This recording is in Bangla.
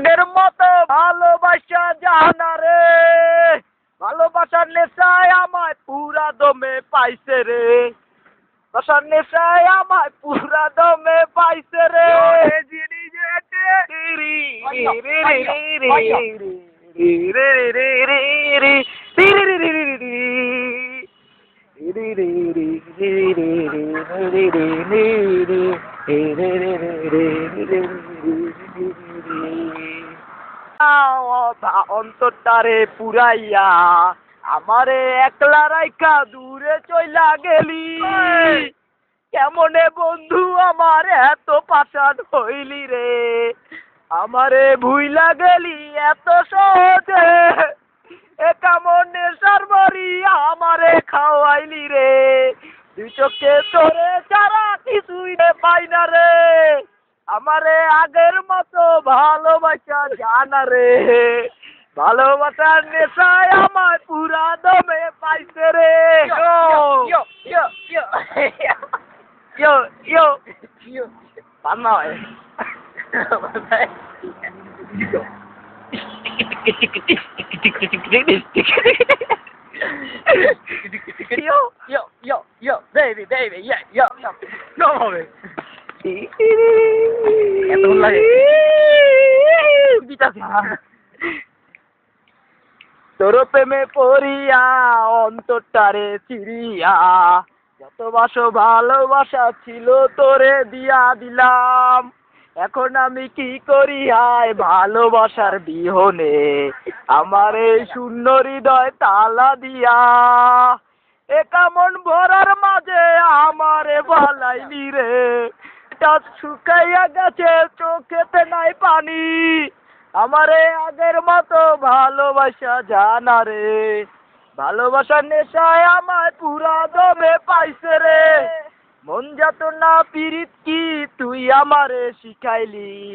আগের মতো ভালোবাসা জানা রে ভালোবাসার নেশায় আমায় পুরা দমে পাইছে রে বাসার নেশায় আমায় পুরা দমে পাইছে রে রে রে রি রি অন্তরটারে পুরাইয়া আমারে একলা রাইখা দূরে চইলা গেলি। কেমনে বন্ধু আমার এত পাশান হইলি রে? আমারে ভুইলা গেলি এত সহজে এ কেমন নেশার বাড়ি আমারে খাওয়াইলি রে দুই চোখে তোরে ছাড়া কিছুই রে পাই না রে আমারে আগের মতো ভালোবাসা জানা রে ভালোবাসার নেশায় আমার পুরা দমে পাইছে রে ইয়ো ইয়ো ইয়ো ইয়ো ইয়ো ইয়ো পান্না হয় তোর প্রেমে পড়িয়া, অন্তরটারে যত বাসো ভালোবাসা ছিল তোরে দিয়া দিলাম। এখন আমি কি করি হায় ভালোবাসার বিহনে? আমার এই শূন্য হৃদয় তালা দিয়া। এ কেমন ভরার মাঝে আমারে রে। টা শুকাইয়া গেছে, চোখেতে নাই পানি। আমারে আগের মতো ভালোবাসা জানা রে। ভালোবাসা নেশায় আমায় পুরা দমে পাইছে রে। মন যাত না পিরিত কি তুই আমারে শিখাইলি?